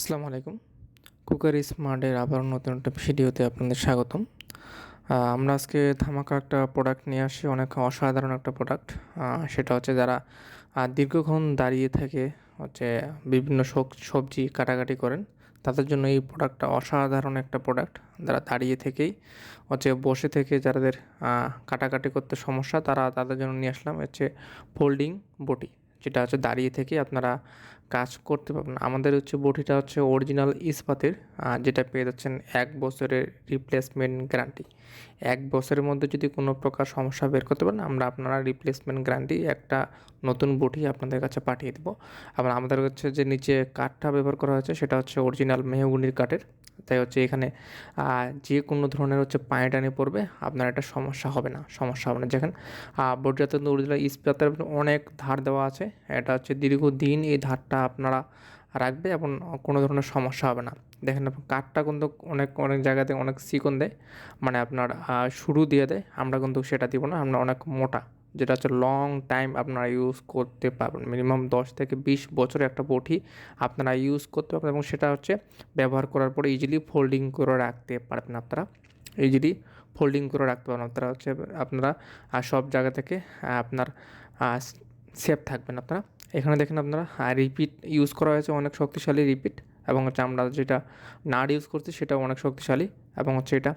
আসসালামু আলাইকুম। কুকার স্মার্টের আবার নতুন একটা ভিডিওতে আপনাদের স্বাগতম। আমরা আজকে ধামাকা একটা প্রোডাক্ট নিয়ে আসি, অনেক অসাধারণ একটা প্রোডাক্ট সেটা হচ্ছে যারা দীর্ঘক্ষণ দাঁড়িয়ে থেকে হচ্ছে বিভিন্ন সব- সবজি কাটাকাটি করেন, তাদের জন্য এই প্রোডাক্টটা অসাধারণ একটা প্রোডাক্ট যারা দাঁড়িয়ে থেকেই হচ্ছে বসে থেকে যাদের কাটাকাটি করতে সমস্যা, তারা তাদের জন্য নিয়ে আসলাম হচ্ছে ফোল্ডিং বটি। যেটা হচ্ছে দাঁড়িয়ে থেকে আপনারা কাজ করতে পারবেন আমাদের হচ্ছে বটিটা হচ্ছে অরিজিনাল ইস্পাতের যেটা পেয়ে যাচ্ছেন এক বছরের রিপ্লেসমেন্ট গ্যারান্টি এক বছরের মধ্যে যদি কোনো প্রকার সমস্যা বের করতে পারেন, আমরা আপনারা রিপ্লেসমেন্ট গ্যারান্টি একটা নতুন বটি আপনাদের কাছে পাঠিয়ে দেবো। আবার আমাদের হচ্ছে যে নিচে কাঠটা ব্যবহার করা হয়েছে, সেটা হচ্ছে অরিজিনাল মেহগুনির কাঠের। তাই হচ্ছে এখানে যে কোনো ধরনের হচ্ছে পায়ে টানে পড়বে, আপনার একটা সমস্যা হবে না, সমস্যা হবে না। যেখানে বটিটাতে অরিজিনাল ইস্পাতের অনেক ধার দেওয়া আছে, এটা হচ্ছে দীর্ঘদিন এই ধারটা আপনারা রাখবে এবং কোনো ধরনের সমস্যা হবে না। দেখেন কাঠটা কিন্তু অনেক অনেক জায়গাতে অনেক চিকন দেয় মানে আপনার শুরু দিয়ে দেয়, আমরা কিন্তু সেটা দিব না, আমরা অনেক মোটা, যেটা হচ্ছে লং টাইম আপনারা ইউজ করতে পারবেন। মিনিমাম দশ থেকে বিশ বছরের একটা বটি আপনারা ইউজ করতে পারবেন এবং সেটা হচ্ছে ব্যবহার করার পরে ইজিলি ফোল্ডিং করে রাখতে পারবেন আপনারা। ইজিলি ফোল্ডিং করে রাখতে পারবেন, আপনারা হচ্ছে আপনারা সব জায়গা থেকে আপনার সেফ থাকবেন আপনারা। এখানে দেখেন আপনারা রিপিট ইউজ করা হয়েছে অনেক শক্তিশালী রিপিট এবং হচ্ছে আমরা যেটা নাট ইউজ করছি সেটাও অনেক শক্তিশালী এবং হচ্ছে এটা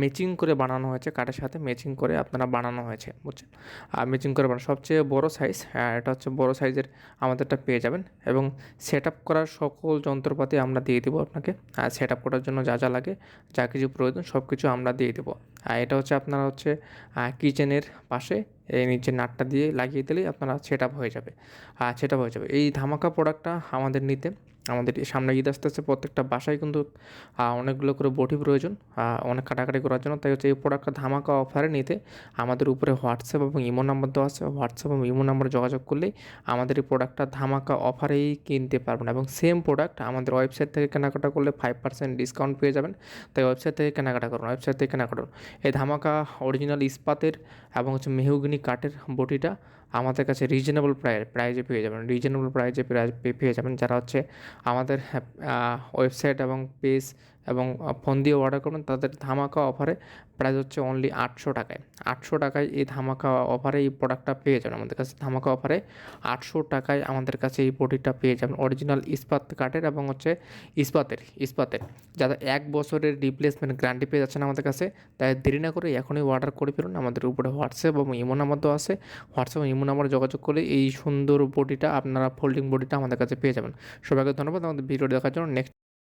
ম্যাচিং করে বানানো হয়েছে কাঠের সাথে ম্যাচিং করে আপনারা বানানো হয়েছে, বুঝছেন? আর ম্যাচিং করে বানানো, সবচেয়ে বড় সাইজ এটা হচ্ছে বড় সাইজের আমাদেরটা পেয়ে যাবেন। এবং সেট আপ করার সকল যন্ত্রপাতি আমরা দিয়ে দেবো আপনাকে। আর সেট আপ করার জন্য যা যা লাগে, যা কিছু প্রয়োজন সব কিছু আমরা দিয়ে দেবো। আর এটা হচ্ছে আপনারা হচ্ছে কিচেনের পাশে, এই নিচে নাটটা দিয়ে লাগিয়ে দিলেই আপনারা সেট আপ হয়ে যাবে। আর সেট আপ হয়ে যাবে। এই ধামাকা প্রোডাক্টটা আমাদের নিতে আমাদের সামনে ঈদ আসতে আসতে প্রত্যেকটা বাসায় কিন্তু অনেকগুলো করে বটি প্রয়োজন অনেক কাটাকাটি করার জন্য। তাই হচ্ছে এই প্রোডাক্টটা ধামাকা অফারে নিতে আমাদের উপরে হোয়াটসঅ্যাপ এবং ইমো নাম্বার দেওয়া আছে। হোয়াটসঅ্যাপ এবং ইমো নাম্বারে যোগাযোগ করলেই আমাদের এই প্রোডাক্টটা ধামাকা অফারেই কিনতে পারবেন এবং সেম প্রোডাক্ট আমাদের ওয়েবসাইট থেকে কেনাকাটা করলে ফাইভ পার্সেন্ট ডিসকাউন্ট পেয়ে যাবেন। তাই ওয়েবসাইট থেকে কেনাকাটা করুন ওয়েবসাইট থেকে কেনাকাটা করুন। এই ধামাকা অরিজিনাল ইস্পাতের এবং হচ্ছে মেহগিনি কাঠের বটিটা আমাদের কাছে রিজনেবল প্রায় প্রাইজে পেয়ে যাবেন। রিজনেবল প্রাইজে প্রাইজ পেয়ে যাবেন, যারা হচ্ছে আমাদের ওয়েবসাইট এবং পেজ এবং ফোন দিয়ে অর্ডার করবেন, তাদের ধামাকা অফারে প্রাইস হচ্ছে অনলি আটশো টাকায়। আটশো টাকায় এই ধামাকা অফারে এই প্রোডাক্টটা পেয়ে যাবেন আমাদের কাছে। ধামাকা অফারে আটশো টাকায় আমাদের কাছে এই বডিটা পেয়ে যাবেন। অরিজিনাল ইস্পাত কাঠের এবং হচ্ছে ইস্পাতের ইস্পাতের। যারা এক বছরের রিপ্লেসমেন্ট গ্যারান্টি পেয়ে যাচ্ছেন আমাদের কাছে, তাই দেরি না করে এখনই অর্ডার করে ফেলুন। আমাদের উপরে হোয়াটসঅ্যাপ এবং ইমো নাম্বার দেওয়া আছে। হোয়াটসঅ্যাপ ইমো নাম্বারে যোগাযোগ করলে এই সুন্দর বডিটা আপনারা ফোল্ডিং বডিটা আমাদের কাছে পেয়ে যাবেন। সবাইকে ধন্যবাদ। আমাদের ভিডিও দেখার জন্য নেক্সট